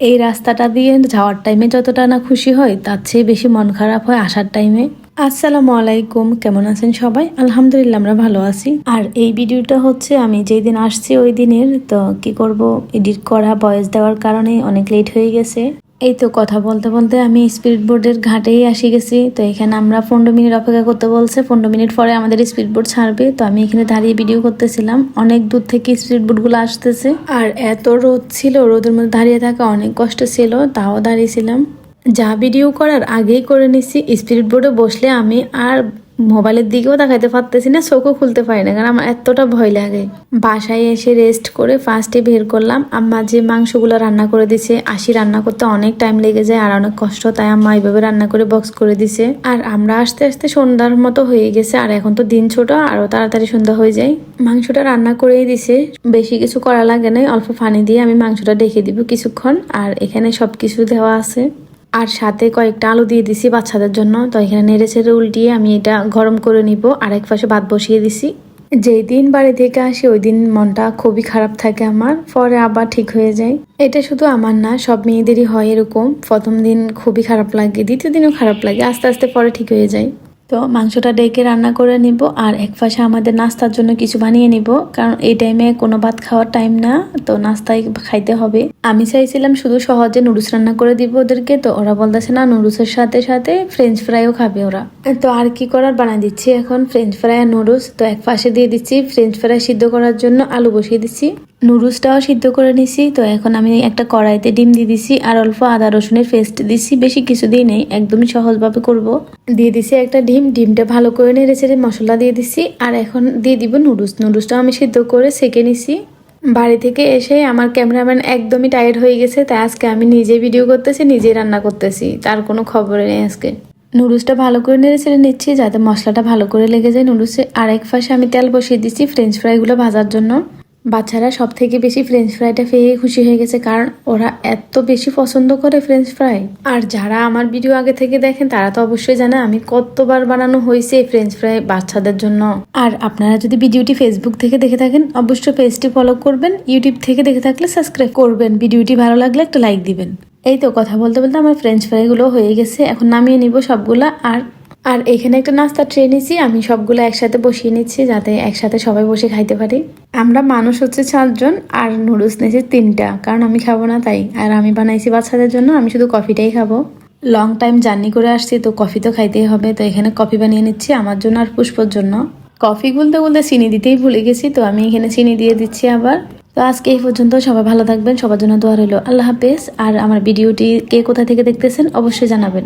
এই রাস্তাটা দিয়ে যাওয়ার টাইমে যতটা না খুশি হয়, তার চেয়ে বেশি মন খারাপ হয় আসার টাইমে আসসালামু আলাইকুম, কেমন আছেন সবাই? আলহামদুলিল্লাহ, আমরা ভালো আছি। আর এই ভিডিওটা হচ্ছে, আমি যেই দিন আসছি ওই দিনের, তো কি করব? এডিট করা বয়স দেওয়ার কারণে অনেক লেট হয়ে গেছে। এই তো কথা বলতে বলতে আমি স্পিড বোর্ডের ঘাটেই আসি গেছি। তো এখানে আমরা পনেরো মিনিট অপেক্ষা করতে বলছে। পনেরো মিনিট পরে আমাদের স্পিড বোর্ড ছাড়বে। তো আমি এখানে দাঁড়িয়ে ভিডিও করতেছিলাম। অনেক দূর থেকে স্পিড বোর্ডগুলো আসতেছে। আর এত রোদ ছিল, রোদের মধ্যে দাঁড়িয়ে থাকা অনেক কষ্ট ছিল, তাও দাঁড়িয়েছিলাম। যা ভিডিও করার আগেই করে নিছি। স্পিড বোর্ডে বসলে আমি আর মোবাইলের দিকেও তাকাইতে পারতেছি না, চোখও খুলতে পারি না, কারণ আমার এতটা ভয় লাগে। বাসায় এসে রেস্ট করে ফার্স্টে বের করলাম। আম্মা যে মাংসগুলো রান্না করে দিছে আসি রান্না করতে অনেক টাইম লেগে যায় আর অনেক কষ্ট, তাই আম্মা এইভাবে রান্না করে বক্স করে দিছে। আর আমরা আস্তে আস্তে সন্ধ্যার মতো হয়ে গেছে, আর এখন তো দিন ছোট, আরও তাড়াতাড়ি সন্ধ্যা হয়ে যায়। মাংসটা রান্না করেই দিছে, বেশি কিছু করা লাগে না অল্প পানি দিয়ে আমি মাংসটা ডেকে দিব কিছুক্ষণ, আর এখানে সবকিছু দেওয়া আছে। আর সাথে কয়েকটা আলু দিয়ে দিছি বাচ্চাদের জন্য। তো এখানে নেড়ে ছেড়ে উল্টিয়ে আমি এটা গরম করে নিব। আর এক পাশে ভাত বসিয়ে দিছি। যেই দিন বাড়ি থেকে আসি, ওই দিন মনটা খুবই খারাপ থাকে আমার। পরে আবার ঠিক হয়ে যায়। এটা শুধু আমার না, সব মেয়েদেরই হয় এরকম। প্রথম দিন খুবই খারাপ লাগে, দ্বিতীয় দিনও খারাপ লাগে। আস্তে আস্তে পরে ঠিক হয়ে যায়। তো মাংসটা ডেকে রান্না করে নিব আর এক পাশে আমাদের নাস্তার জন্য কিছু বানিয়ে নিব। কারণ এই টাইমে কোনো ভাত খাওয়ার টাইম না, তো নাস্তাই খাইতে হবে। আমি চাইছিলাম শুধু সহজে নুডলস রান্না করে দিব ওদেরকে, তো ওরা বলতেছে, না, নুডলসের সাথে সাথে ফ্রেঞ্চ ফ্রাইও খাবে ওরা। তো আর কি করার, বানাই দিচ্ছি এখন ফ্রেঞ্চ ফ্রাই আর নুডলস। তো এক পাশে দিয়ে দিচ্ছি ফ্রেঞ্চ ফ্রাই সিদ্ধ করার জন্য আলু বসিয়ে দিচ্ছি। নুডলসটাও সিদ্ধ করে নিছি। তো এখন আমি একটা কড়াইতে ডিম দিয়ে দিছি আর অল্প আদা রসুনের পেস্ট দিছি। বেশি কিছু দিই নেই, একদমই সহজভাবে করব। দিয়ে দিছি একটা ডিম, ডিমটা ভালো করে নেড়ে চেড়ে মশলা দিয়ে দিছি। আর এখন দিয়ে দিব নুডলস। নুডলসটাও আমি সিদ্ধ করে সেকে নিছি। বাড়ি থেকে এসে আমার ক্যামেরাম্যান একদমই টায়ার্ড হয়ে গেছে, তাই আজকে আমি নিজে ভিডিও করতেছি নিজেই রান্না করতেছি। তার কোনো খবর নেই আজকে। নুডলসটা ভালো করে নেড়ে ছেড়ে নিচ্ছি, যাতে মশলাটা ভালো করে লেগে যায় নুডলসে। আর এক পাশে আমি তেল বসিয়ে দিচ্ছি ফ্রেঞ্চ ফ্রাইগুলো ভাজার জন্য। বাচ্চারা সব থেকে বেশি ফ্রেঞ্চ ফ্রাইটা পেয়ে খুশি হয়ে গেছে কারণ ওরা এত বেশি পছন্দ করে ফ্রেঞ্চ ফ্রাই আর যারা আমার ভিডিও আগে থেকে দেখেন, তারা তো অবশ্যই জানে আমি কতবার বানানো হয়েছে এই ফ্রেঞ্চ ফ্রাই বাচ্চাদের জন্য। আর আপনারা যদি ভিডিওটি ফেসবুক থেকে দেখে থাকেন, অবশ্যই পেজটি ফলো করবেন ইউটিউব থেকে দেখে থাকলে সাবস্ক্রাইব করবেন। ভিডিওটি ভালো লাগলে একটা লাইক দিবেন। এই তো, কথা বলতে বলতে আমার ফ্রেঞ্চ ফ্রাইগুলো হয়ে গেছে, এখন নামিয়ে নিব সবগুলা। আর আর এখানে একটা নাস্তা ট্রে নিয়েছি আমি সবগুলো একসাথে বসিয়ে নিচ্ছি যাতে একসাথে সবাই বসে খাইতে পারি। আমরা মানুষ হচ্ছে চারজন আর নুডলস নিয়েছি তিনটা, কারণ আমি খাব না তাই। আর আমি বানাইছি বাচ্চাদের জন্য, আমি শুধু কফিটাই খাব। লং টাইম জার্নি করে আসছি, তো কফি তো খাইতেই হবে, তো এখানে কফি বানিয়ে নিচ্ছি আমার জন্য আর পুষ্পর জন্য। কফি গুলতে গুলতে চিনি দিতেই ভুলে গেছি, তো আমি এখানে চিনি দিয়ে দিচ্ছি আবার। তো আজকে এই পর্যন্ত সবাই ভালো থাকবেন, সবার জন্য দোয়া রইল। আল্লাহ হাফেজ। আর আমার ভিডিওটি কে কোথা থেকে দেখতেছেন, অবশ্যই জানাবেন।